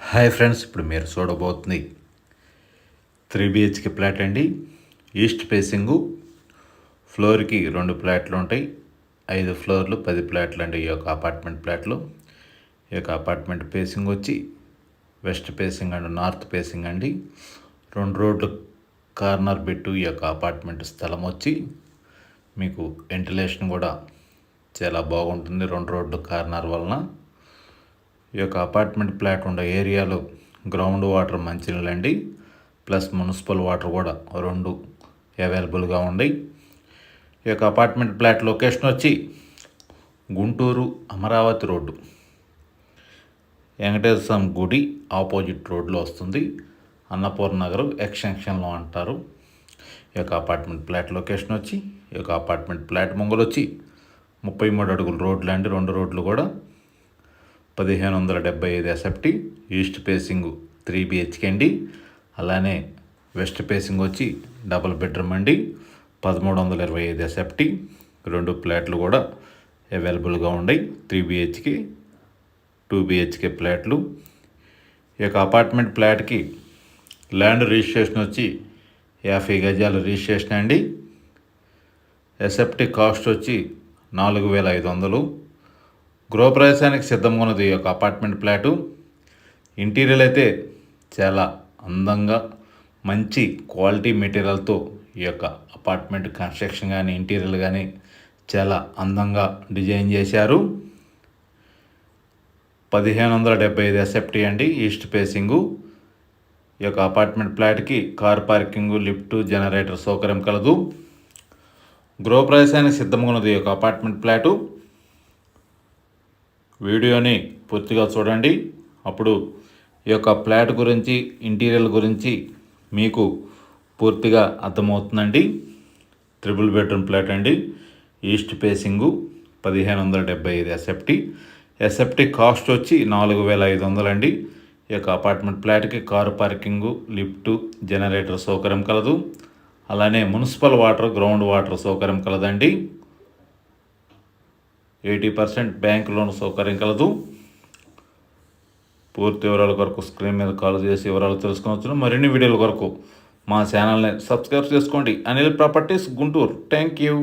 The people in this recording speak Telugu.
హాయ్ ఫ్రెండ్స్ ఇప్పుడు మీరు చూడబోతుంది త్రీ బిహెచ్కే ఫ్లాట్ అండి. ఈస్ట్ ఫేసింగు ఫ్లోర్కి రెండు ఫ్లాట్లు ఉంటాయి. ఐదు ఫ్లోర్లు పది ఫ్లాట్లు అండి ఈ యొక్క అపార్ట్మెంట్ ఫ్లాట్లు. ఈ యొక్క అపార్ట్మెంట్ ఫేసింగ్ వచ్చి west facing and north facing అండి. రెండు రోడ్లు కార్నర్ బిట్టు ఈ యొక్క అపార్ట్మెంట్ స్థలం వచ్చి మీకు వెంటిలేషన్ కూడా చాలా బాగుంటుంది. రెండు రోడ్లు కార్నర్ వలన. ఈ యొక్క అపార్ట్మెంట్ ఫ్లాట్ ఉండే ఏరియాలో గ్రౌండ్ వాటర్ మంచినీళ్ళు అండి ప్లస్ మున్సిపల్ వాటర్ కూడా రెండు అవైలబుల్గా ఉన్నాయి ఈ యొక్క అపార్ట్మెంట్ ఫ్లాట్ లొకేషన్ వచ్చి గుంటూరు అమరావతి రోడ్డు. వెంకటేశ్వర స్వామి గుడి ఆపోజిట్ రోడ్లో వస్తుంది. అన్నపూర్ణ నగర్ ఎక్స్టెన్షన్లో అంటారు. ఈ యొక్క అపార్ట్మెంట్ ఫ్లాట్ లొకేషన్ వచ్చి ఈ యొక్క అపార్ట్మెంట్ ఫ్లాట్ ముంగలు వచ్చి ముప్పై మూడు అడుగులు రోడ్లు అండి రెండు రోడ్లు కూడా పదిహేను వందల డెబ్బై ఐదు SFT east facing three BHK అండి అలానే వెస్ట్ ఫేసింగ్ వచ్చి డబుల్ బెడ్రూమ్ అండి. పదమూడు వందల ఇరవై ఐదు ఎస్ఎఫ్టీ రెండు ప్లాట్లు కూడా అవైలబుల్గా ఉన్నాయి త్రీ బిహెచ్కే టూ బిహెచ్కే ప్లాట్లు. ఈ యొక్క అపార్ట్మెంట్ ప్లాట్కి ల్యాండ్ రిజిస్ట్రేషన్ వచ్చి యాభై గజాల రిజిస్ట్రేషన్ అండి. ఎస్ఎఫ్టీ కాస్ట్ వచ్చి నాలుగు వేల ఐదు వందలు. గృహప్రవేశానికి సిద్ధంగా ఉన్నది ఈ యొక్క అపార్ట్మెంట్ ఫ్లాటు ఇంటీరియర్ అయితే చాలా అందంగా మంచి క్వాలిటీ మెటీరియల్తో ఈ యొక్క అపార్ట్మెంట్ కన్స్ట్రక్షన్ కానీ ఇంటీరియర్ కానీ చాలా అందంగా డిజైన్ చేశారు. పదిహేను వందల డెబ్బై ఐదు ఎస్ఎఫ్టీ అండి ఈస్ట్ ఫేసింగు ఈ యొక్క అపార్ట్మెంట్ ఫ్లాట్కి కార్ పార్కింగ్ లిఫ్ట్ జనరేటర్ సౌకర్యం కలదు. గృహప్రవేశానికి సిద్ధంగా ఉన్నది ఈ యొక్క అపార్ట్మెంట్ ఫ్లాటు వీడియోని పూర్తిగా చూడండి. అప్పుడు ఈ యొక్క ఫ్లాట్ గురించి ఇంటీరియర్ గురించి మీకు పూర్తిగా అర్థమవుతుందండి. త్రిబుల్ బెడ్రూమ్ ఫ్లాట్ అండి. ఈస్ట్ ఫేసింగు పదిహేను వందల డెబ్బై ఐదు ఎస్ఎఫ్టీ ఎస్ఎఫ్టీ కాస్ట్ వచ్చి నాలుగు వేల ఐదు వందలండి ఈ యొక్క అపార్ట్మెంట్ ఫ్లాట్కి కారు పార్కింగు లిఫ్ట్ జనరేటర్ సౌకర్యం కలదు. అలానే మున్సిపల్ వాటర్ గ్రౌండ్ వాటర్ సౌకర్యం కలదండి. ఎయిటీ పర్సెంట్ బ్యాంక్ లోన్ సౌకర్యం కలదు. పూర్తి వివరాల కొరకు స్క్రీన్ మీద కాల్ చేసి వివరాలు తెలుసుకోవచ్చు మరిన్ని వీడియోల కొరకు మా ఛానల్ని సబ్స్క్రైబ్ చేసుకోండి. Anil properties Guntur. Thank you